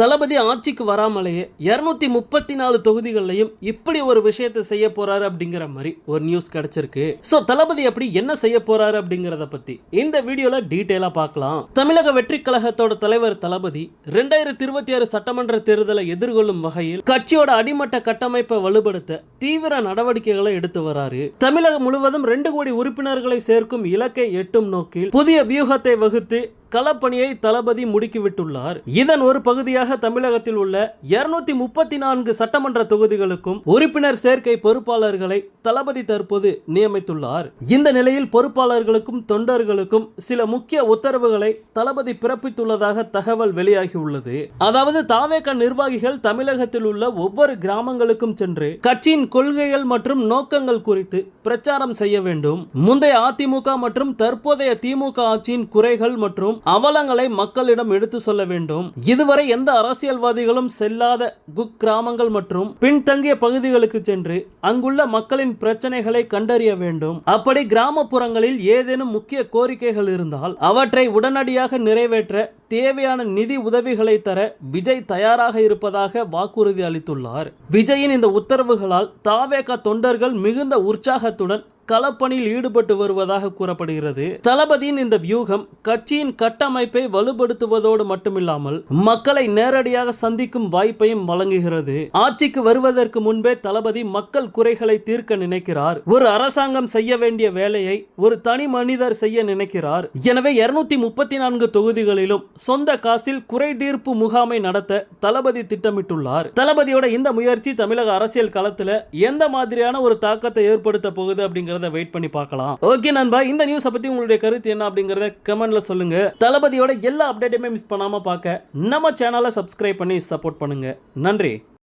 தளபதி ஆட்சிக்கு வராமலேயே இருநூத்தி முப்பத்தி நாலு தொகுதிகள்லையும் இப்படி ஒரு விஷயத்தை செய்ய போறாரு அப்படிங்கிற மாதிரி ஒரு நியூஸ் கிடைச்சிருக்கு. சோ தளபதி அப்படி என்ன செய்ய போறாரு அப்படிங்கறத பத்தி இந்த வீடியோல டீடைலா பார்க்கலாம். தமிழக வெற்றி கழகத்தோட தலைவர் தளபதி ரெண்டாயிரத்தி இருபத்தி ஆறு சட்டமன்ற தேர்தலை எதிர்கொள்ளும் வகையில் கட்சியோட அடிமட்ட கட்டமைப்பை வலுப்படுத்த தீவிர நடவடிக்கைகளை எடுத்து வராரு. தமிழகம் முழுவதும் ரெண்டு கோடி உறுப்பினர்களை சேர்க்கும் இலக்கை எட்டும் நோக்கில் புதிய வியூகத்தை வகுத்து களப்பணியை தளபதி முடுக்கிவிட்டுள்ளார். இதன் ஒரு பகுதியாக தமிழகத்தில் உள்ள இருநூத்தி முப்பத்தி நான்கு சட்டமன்ற தொகுதிகளுக்கும் உறுப்பினர் சேர்க்கை பொறுப்பாளர்களை தளபதி தற்போது நியமித்துள்ளார். இந்த நிலையில் பொறுப்பாளர்களுக்கும் தொண்டர்களுக்கும் சில முக்கிய உத்தரவுகளை தளபதி பிறப்பித்துள்ளதாக தகவல் வெளியாகியுள்ளது. அதாவது தாவேக நிர்வாகிகள் தமிழகத்தில் உள்ள ஒவ்வொரு கிராமங்களுக்கும் சென்று கட்சியின் கொள்கைகள் மற்றும் நோக்கங்கள் குறித்து பிரச்சாரம் செய்ய வேண்டும். முந்தைய அதிமுக மற்றும் தற்போதைய திமுக ஆட்சியின் குறைகள் மற்றும் அவலங்களை மக்களிடம் எடுத்து சொல்ல வேண்டும். இதுவரை எந்த அரசியல்வாதிகளும் செல்லாத குக் கிராமங்கள் மற்றும் பின்தங்கிய பகுதிகளுக்கு சென்று அங்குள்ள மக்களின் பிரச்சனைகளை கண்டறிய வேண்டும். அப்படி கிராமப்புறங்களில் ஏதேனும் முக்கிய கோரிக்கைகள் இருந்தால் அவற்றை உடனடியாக நிறைவேற்ற தேவையான நிதி உதவிகளை தர விஜய் தயாராக இருப்பதாக வாக்குறுதி அளித்துள்ளார். விஜயின் இந்த உத்தரவுகளால் தாவேக தொண்டர்கள் மிகுந்த உற்சாகத்துடன் களப்பணியில் ஈடுபட்டு வருவதாக கூறப்படுகிறது. தளபதியின் இந்த வியூகம் கட்சியின் கட்டமைப்பை வலுப்படுத்துவதோடு மட்டுமில்லாமல் மக்களை நேரடியாக சந்திக்கும் வாய்ப்பையும் வழங்குகிறது. ஆட்சிக்கு வருவதற்கு முன்பே தளபதி மக்கள் குறைகளை தீர்க்க நினைக்கிறார். ஒரு அரசாங்கம் செய்ய வேண்டிய வேலையை ஒரு தனி மனிதர் செய்ய நினைக்கிறார். எனவே இருநூத்தி முப்பத்தி நான்கு தொகுதிகளிலும் சொந்த காசில் குறை தீர்ப்பு முகாமை நடத்த தளபதி திட்டமிட்டுள்ளார். தளபதியோட இந்த முயற்சி தமிழக அரசியல் களத்துல எந்த மாதிரியான ஒரு தாக்கத்தை ஏற்படுத்த போகுது அப்படிங்கறத வெயிட் பண்ணி பார்க்கலாம். ஓகே நண்பா இந்த நியூஸை பத்தி உங்களுடைய கருத்து என்ன அப்படிங்கறத கமெண்ட்ல சொல்லுங்க. தளபதியோட எல்லா அப்டேட்டுமே மிஸ் பண்ணாம பார்க்க நம்ம சேனலை சப்ஸ்கிரைப் பண்ணி சப்போர்ட் பண்ணுங்க. நன்றி.